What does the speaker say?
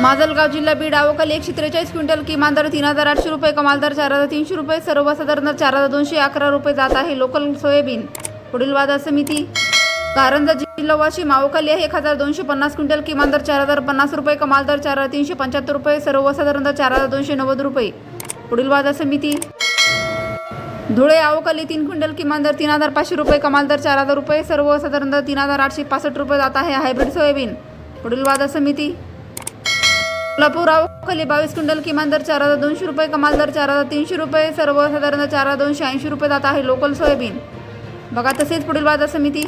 माजलगाव जिल्हा बीड अवकाल एकशे त्रेचाळीस क्विंटल किमान दर तीन हजार आठशे रुपये कमाल दर चार हजार तीनशे रुपये सर्वसाधारण दर चार हजार दोनशे अकरा रुपये जात आहे. लोकल सोयाबीन पुढील बाजार समिती कारंजा जिल्हा वाशिम अवकाली आहे. एक हजार दोनशे पन्नास क्विंटल किमान दर चार हजार पन्नास रुपये कमाल दर चार हजार तीनशे पंच्याहत्तर रुपये सर्वसाधारण दर चार हजार दोनशे नव्वद रुपये. पुढील बाजार समिती धुळे अवकाली तीन क्विंटल किमान दर तीन हजार पाचशे रुपये कमाल दर चार हजार रुपये सर्वसाधारण दर तीन हजार आठशे पासष्ट रुपये जात आहे. हायब्रिड सोयाबीन पुढील बाजार समिती कोल्हापूर अवकाली बावीस क्विंटल किमान दर चार हजार दोनशे रुपये कमाल दर चार हजार तीनशे रुपये सर्वसाधारण चार हजार दोनशे ऐंशी रुपये जात आहे लोकल सोयाबीन. बघा तसेच पुढील बाजार समिती.